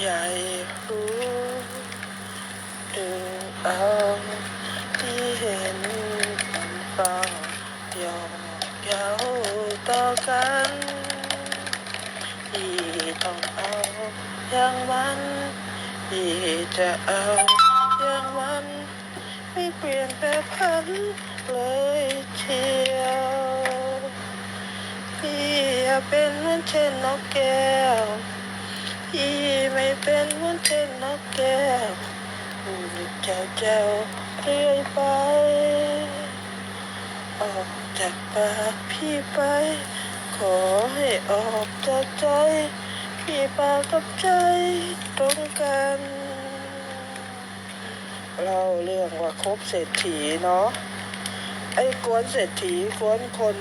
ใหญ่รู้ดูเอาที่เห็นมันเฝ้ายอมเย้าต่อกันที่ต้องเอาอย่างมันที่จะเอาอย่างมันไม่เปลี่ยนแต่พันเลยเชียวที่เป็นเหมือนเช่นนกแก้ว พี่ไม่เป็นเหมือนเช่นนกแก้วพูดเจ้าเจ้าเรื่อยไป ออกจากปากพี่ไป ขอให้ออกจากใจ พี่ปากกับใจตรงกันเล่าเรื่องว่าคบเศรษฐีเนาะไอ้กวนเศรษฐีกวนคน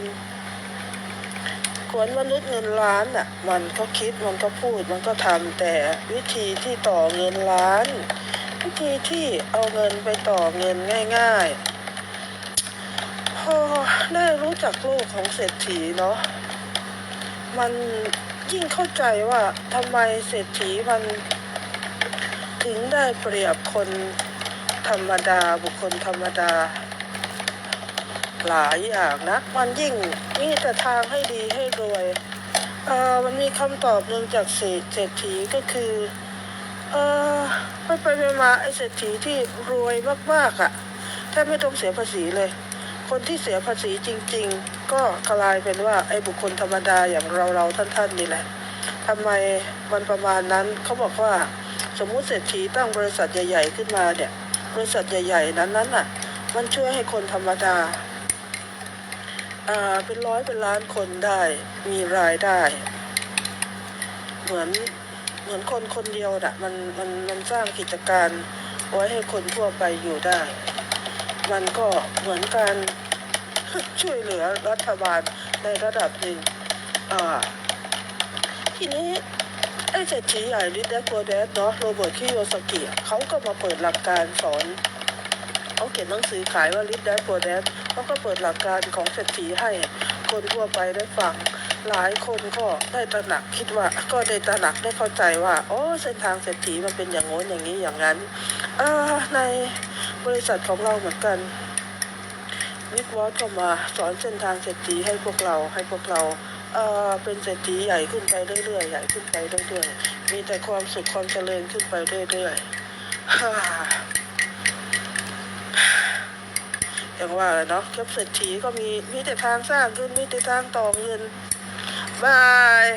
กวนมนุษย์เงินล้านอะ มันก็คิดมันก็พูดมันก็ทำแต่วิธีที่ต่อเงินล้าน วิธีที่เอาเงินไปต่อเงินง่าย ๆ พอได้รู้จักโลกของเศรษฐีเนาะมันยิ่งเข้าใจว่าทำไมเศรษฐีมันถึงได้เปรียบคนธรรมดาบุคคลธรรมดา หลายอย่างนะ มันยิ่งมีแต่ทางให้ดีให้รวยเออมันมีคำตอบหนึ่งจากเศรษฐีก็คือเออไปไปมาไอเศรษฐีที่รวยมากๆอะ่ะแทบไม่ต้องเสียภาษีเลย คนที่เสียภาษีจริง ๆ ก็กลายเป็นว่าไอบุคคลธรรมดาอย่างเราเราท่านๆนี่แหละทำไมมันประมาณนั้นเขาบอกว่าสมมุติเศรษฐีตั้งบริษัทใหญ่ ๆ ขึ้นมาเนี่ยบริษัทใหญ่ ๆ นั้นนั้นอะ มันช่วยให้คนธรรมดา เป็นร้อยเป็นล้านคนได้มีรายได้ เหมือนเหมือนคนคนเดียวนะมันมันมันสร้างกิจการไว้ให้คนทั่วไปอยู่ได้ มันก็เหมือนการช่วยเหลือรัฐบาลในระดับหนึ่งอ่าทีนี้ไอ้เศรษฐีใหญ่ลิเดโกเดสเนาะโรเบิร์ตคิโยสกิอเขาก็มาเปิดหลักการสอน เขาเขียนหนังสือขายว่าลิเดโกเดสเขาก็เปิดหลักการของเศรษฐีให้คนทั่วไปได้ฟังหลายคนก็ได้ตระหนักคิดว่าก็ได้ตระหนักได้เข้าใจว่าโอ้เส้นทางเศรษฐีมันเป็นอย่างโน้นอย่างนี้อย่างนั้นอในบริษัทของเราเหมือนกันวิกวอตก็มาสอนเส้นทางเศรษฐีให้พวกเราให้พวกเราเอ่อเป็นเศรษฐีใหญ่ขึ้นไปเรื่อยๆใหญ่ขึ้นไปเรื่อยๆมีแต่ความสุขความเจริญขึ้นไปเรื่อยๆ อย่างว่าแหละเนาะกับเศรษฐีก็มีมีแต่ทางสร้างขึ้นมีแต่ทางต่อเงินบาย